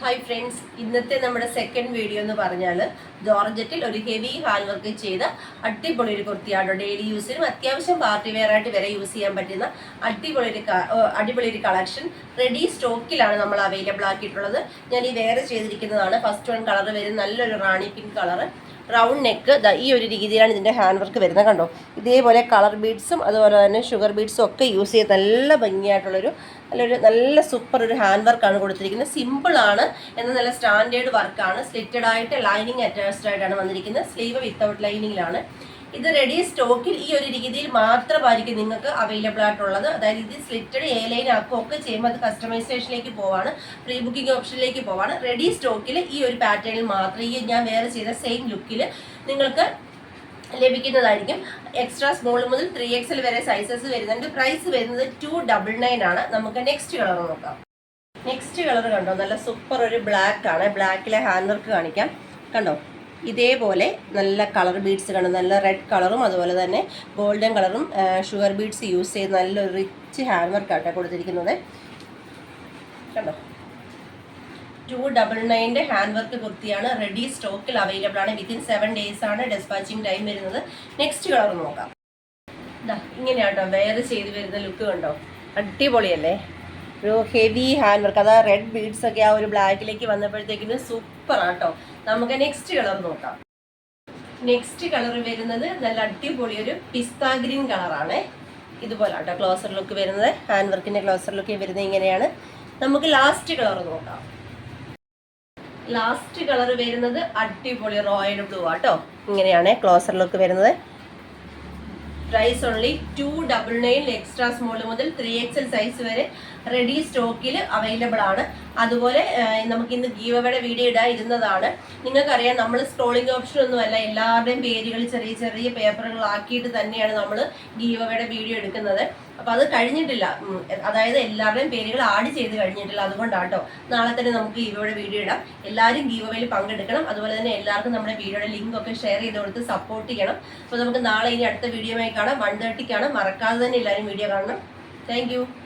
Hi friends ഇന്നത്തെ നമ്മുടെ second video എന്ന് പറഞ്ഞാൽ ജോർജറ്റിൽ ഒരു ഹെവി ഹാൻഡ് വർക്ക് ചെയ്ത അടിപൊളി ഒരു കുർത്തിയാണ്. ഡെയിലി യൂസിനും അത്യാവശ്യം പാർട്ടി വെയർ ആയിട്ട് വരെ യൂസ് ചെയ്യാൻ പറ്റുന്ന അടിപൊളി ഒരു അടിപൊളി ഒരു കളക്ഷൻ റെഡി സ്റ്റോക്കിലാണ് നമ്മൾ അവൈലബിൾ ആക്കിയിട്ടുള്ളത്. ഞാൻ ഈ വേറെ ചെയ്തിരിക്കുന്നതാണ്. ഫസ്റ്റ് വൺ കളർ വരും. നല്ലൊരു rani pink colour round neck ഈ ഒരു രീതിയിലാണ് ഇതിന്റെ ഹാൻഡ് വർക്ക് വരുന്നത് കണ്ടോ? ഇതേപോലെ കളർ ബീഡ്സും അതുപോലെ തന്നെ ഷുഗർ ബീഡ്സും ഒക്കെ യൂസ് ചെയ്ത് നല്ല ഭംഗിയായിട്ടുള്ളൊരു നല്ലൊരു നല്ല സൂപ്പർ ഒരു ഹാൻഡ് വർക്കാണ് കൊടുത്തിരിക്കുന്നത്. സിമ്പിളാണ് എന്ന നല്ല സ്റ്റാൻഡേർഡ് വർക്കാണ് സ്ലിറ്റഡ് ആയിട്ട് ലൈനിങ് അറ്റാച്ച്ഡ് ആയിട്ടാണ് വന്നിരിക്കുന്നത്. സ്ലീവ് വിത്തൗട്ട് ലൈനിങ്ങിലാണ് ഇത് റെഡി സ്റ്റോക്കിൽ ഈ ഒരു രീതിയിൽ മാത്രമായിരിക്കും നിങ്ങൾക്ക് അവൈലബിൾ ആയിട്ടുള്ളത്. അതായത് ഇത് സ്ലിറ്റഡ് എ ലൈൻ ആക്കുക ഒക്കെ ചെയ്യുമ്പോൾ അത് കസ്റ്റമൈസേഷനിലേക്ക് പോവാണ് പ്രീ ബുക്കിംഗ് ഓപ്ഷനിലേക്ക് പോവാണ്. റെഡി സ്റ്റോക്കിൽ ഈ ഒരു പാറ്റേണിൽ മാത്രം ഈ ഞാൻ വേറെ ചെയ്ത സെയിം ലുക്കിൽ നിങ്ങൾക്ക് ലഭിക്കുന്നതായിരിക്കും. എക്സ്ട്രാ സ്മോൾ മുതൽ ത്രീ എക്സൽ വരെ സൈസസ് വരുന്നുണ്ട്. പ്രൈസ് വരുന്നത് ടു ഡബിൾ നയൻ ആണ്. നമുക്ക് നെക്സ്റ്റ് കളർ നോക്കാം. നെക്സ്റ്റ് കളർ കണ്ടോ? നല്ല സൂപ്പർ ഒരു ബ്ലാക്ക് ആണ്. ബ്ലാക്കിലെ ഹാൻഡ് വർക്ക് കാണിക്കാം. കണ്ടോ? ഇതേപോലെ നല്ല കളർ ബീഡ്സ് കണ്ടോ നല്ല റെഡ് കളറും അതുപോലെ തന്നെ ഗോൾഡൻ കളറും ഷുഗർ ബീഡ്സ് യൂസ് ചെയ്ത് നല്ലൊരു റിച്ച് ഹാൻഡ് വർക്ക് ആട്ടോ കൊടുത്തിരിക്കുന്നത്. കണ്ടോ? ടു ഡബിൾ നയന്റെ ഹാൻഡ് വർക്ക് കുർത്തിയാണ് റെഡി സ്റ്റോക്കിൽ അവൈലബിൾ ആണ്. വിത്തിൻ സെവൻ ഡേയ്സ് ആണ് ഡെസ്പാച്ചിങ് ടൈം വരുന്നത്. നെക്സ്റ്റ് കളർ നോക്കാം. ഇങ്ങനെയാട്ടോ വേറെ ചെയ്ത് വരുന്ന ലുക്ക് കണ്ടോ? അടിപൊളിയല്ലേ? ഒരു ഹെവി ഹാൻഡ് വർക്ക് അതാ റെഡ് ബീഡ്സ് ഒക്കെ ആ ഒരു ബ്ലാക്കിലേക്ക് വന്നപ്പോഴത്തേക്കിന് സൂപ്പർ ആട്ടോ. നമുക്ക് നെക്സ്റ്റ് കളർ നോക്കാം. നെക്സ്റ്റ് കളർ വരുന്നത് നല്ല അടിപൊളി ഒരു പിസ്ത ഗ്രീൻ കളറാണ് ഇതുപോലെ ആട്ടോ ക്ലോസർ ലുക്ക് വരുന്നത്. ഹാൻഡ് വർക്കിന്റെ ക്ലോസർ ലുക്ക് വരുന്നത് ഇങ്ങനെയാണ്. നമുക്ക് ലാസ്റ്റ് കളർ നോക്കാം. ലാസ്റ്റ് കളർ വരുന്നത് അടിപൊളി റോയൽ ബ്ലൂ ആട്ടോ. ഇങ്ങനെയാണ് ക്ലോസർ ലുക്ക് വരുന്നത്. Price only two double nine extra small മുതൽ ത്രീ എക്സൽ സൈസ് വരെ റെഡി സ്റ്റോക്കിൽ അവൈലബിൾ ആണ്. അതുപോലെ നമുക്ക് ഇന്ന് ഗീവയുടെ വീഡിയോ ഇടാൻ ഇരുന്നതാണ് നിങ്ങൾക്കറിയാം നമ്മൾ സ്ക്രോളിംഗ് ഓപ്ഷൻ ഒന്നുമല്ല എല്ലാവരുടെയും പേരുകൾ ചെറിയ ചെറിയ പേപ്പറുകളാക്കിയിട്ട് തന്നെയാണ് നമ്മൾ ഗീവയുടെ വീഡിയോ എടുക്കുന്നത്. അപ്പോൾ അത് കഴിഞ്ഞിട്ടില്ല. അതായത് എല്ലാവരുടെയും പേരുകൾ ആഡ് ചെയ്ത് കഴിഞ്ഞിട്ടില്ല. അതുകൊണ്ടാണ് കേട്ടോ നാളെ തന്നെ നമുക്ക് ഗീവയുടെ വീഡിയോ ഇടാം. എല്ലാവരും ഗീവയിൽ പങ്കെടുക്കണം. അതുപോലെ തന്നെ എല്ലാവർക്കും നമ്മുടെ വീഡിയോയുടെ ലിങ്ക് ഒക്കെ ഷെയർ ചെയ്ത് കൊടുത്ത് സപ്പോർട്ട് ചെയ്യണം. അപ്പോൾ നമുക്ക് നാളെ ഇനി അടുത്ത വീഡിയോയുമായി കാണാം. വൺ തേർട്ടിക്കാണ് മറക്കാതെ തന്നെ എല്ലാവരും വീഡിയോ കാണണം. താങ്ക്